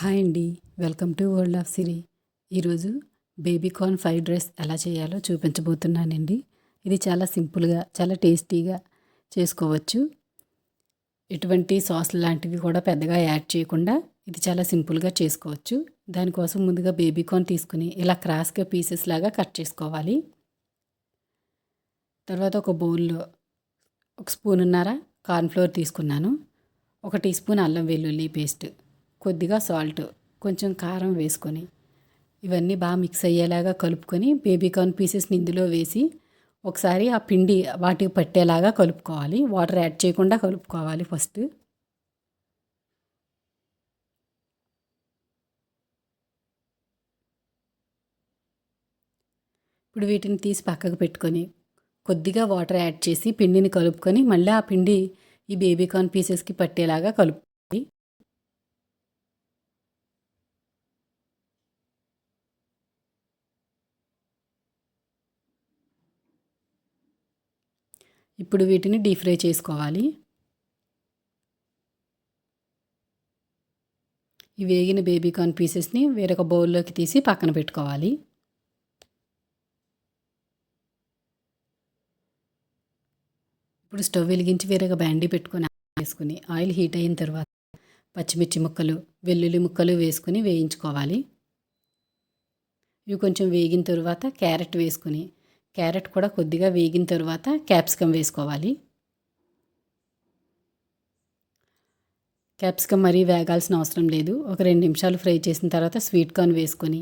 Hi అండి. Welcome to world of Siri. ఈరోజు baby corn fried rice ఎలా చేయాలో చూపించబోతున్నానండి. ఇది చాలా సింపుల్గా చాలా టేస్టీగా చేసుకోవచ్చు. ఎటువంటి సాస్ లాంటివి కూడా పెద్దగా యాడ్ చేయకుండా ఇది చాలా సింపుల్గా చేసుకోవచ్చు. దానికోసం ముందుగా బేబీ కార్న్ తీసుకుని ఇలా క్రాస్గా పీసెస్ లాగా కట్ చేసుకోవాలి. తర్వాత ఒక బౌల్లో ఒక స్పూన్ ఉన్నారా కార్న్ కార్న్ఫ్లోర్ తీసుకున్నాను. ఒక టీ స్పూన్ అల్లం వెల్లుల్లి పేస్ట్. కొద్దిగా సాల్ట్ కొంచెం కారం వేసుకొని ఇవన్నీ బాగా మిక్స్ అయ్యేలాగా కలుపుకొని బేబీ కార్న్ పీసెస్ని ఇందులో వేసి ఒకసారి ఆ పిండి వాటికి పట్టేలాగా కలుపుకోవాలి. వాటర్ యాడ్ చేయకుండా కలుపుకోవాలి ఫస్ట్. ఇప్పుడు వీటిని తీసి పక్కకు పెట్టుకొని కొద్దిగా వాటర్ యాడ్ చేసి పిండిని కలుపుకొని మళ్ళీ ఆ పిండి ఈ బేబీ కార్న్ పీసెస్కి పట్టేలాగా కలుపు ఇప్పుడు వీటిని డీప్ ఫ్రై చేసుకోవాలి. ఈ వేగిన బేబీకార్న్ పీసెస్ని వేరొక బౌల్లోకి తీసి పక్కన పెట్టుకోవాలి. ఇప్పుడు స్టవ్ వెలిగించి వేరొక బ్యాండీ పెట్టుకొని వేసుకుని ఆయిల్ హీట్ అయిన తర్వాత పచ్చిమిర్చి ముక్కలు వెల్లుల్లి ముక్కలు వేసుకుని వేయించుకోవాలి. ఇవి కొంచెం వేగిన తర్వాత క్యారెట్ వేసుకుని క్యారెట్ కూడా కొద్దిగా వేగిన తర్వాత క్యాప్సికమ్ వేసుకోవాలి. క్యాప్సికమ్ మరీ వేగాల్సిన అవసరం లేదు. ఒక రెండు నిమిషాలు ఫ్రై చేసిన తర్వాత స్వీట్ కార్న్ వేసుకొని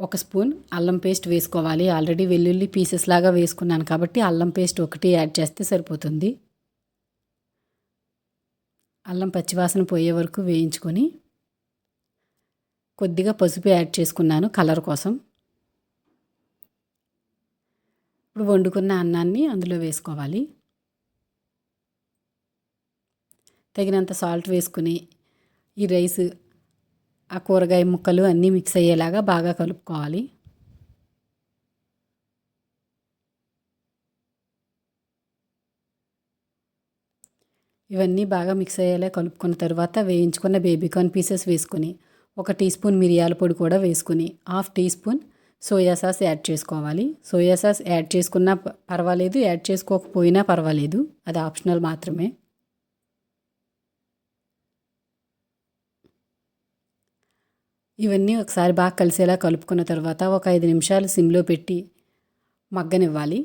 ఒక స్పూన్ అల్లం పేస్ట్ వేసుకోవాలి. ఆల్రెడీ వెల్లుల్లి పీసెస్ లాగా వేసుకున్నాను కాబట్టి అల్లం పేస్ట్ ఒకటి యాడ్ చేస్తే సరిపోతుంది. అల్లం పచ్చివాసన పోయే వరకు వేయించుకొని కొద్దిగా పసుపు యాడ్ చేసుకున్నాను కలర్ కోసం. ఇప్పుడు వండుకున్న అన్నాన్ని అందులో వేసుకోవాలి. తగినంత సాల్ట్ వేసుకుని ఈ రైస్ ఆ కూరగాయ ముక్కలు అన్నీ మిక్స్ అయ్యేలాగా బాగా కలుపుకోవాలి. ఇవన్నీ బాగా మిక్స్ అయ్యేలా కలుపుకున్న తర్వాత వేయించుకున్న బేబీకార్న్ పీసెస్ వేసుకుని ఒక టీ స్పూన్ మిరియాల పొడి కూడా వేసుకుని half teaspoon soya sauce add చేసుకోవాలి. సోయా సాస్ యాడ్ చేసుకున్నా పర్వాలేదు యాడ్ చేసుకోకపోయినా పర్వాలేదు. అది ఆప్షనల్ మాత్రమే. ఇవన్నీ ఒకసారి బాగా కలిసేలా కలుపుకున్న తర్వాత ఒక ఐదు నిమిషాలు సిమ్లో పెట్టి మగ్గనివ్వాలి.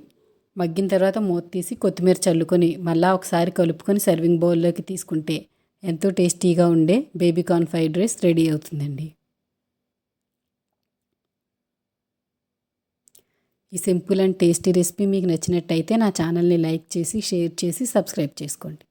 మగ్గిన తర్వాత మూత తీసి కొత్తిమీర చల్లుకొని మళ్ళీ ఒకసారి కలుపుకొని సర్వింగ్ బౌల్లోకి తీసుకుంటే ఎంతో టేస్టీగా ఉండే బేబీకార్న్ ఫ్రైడ్ రైస్ రెడీ అవుతుందండి. ఈ సింపుల్ అండ్ టేస్టీ రెసిపీ మీకు నచ్చినట్టయితే నా ఛానల్ని లైక్ చేసి షేర్ చేసి సబ్స్క్రైబ్ చేసుకోండి.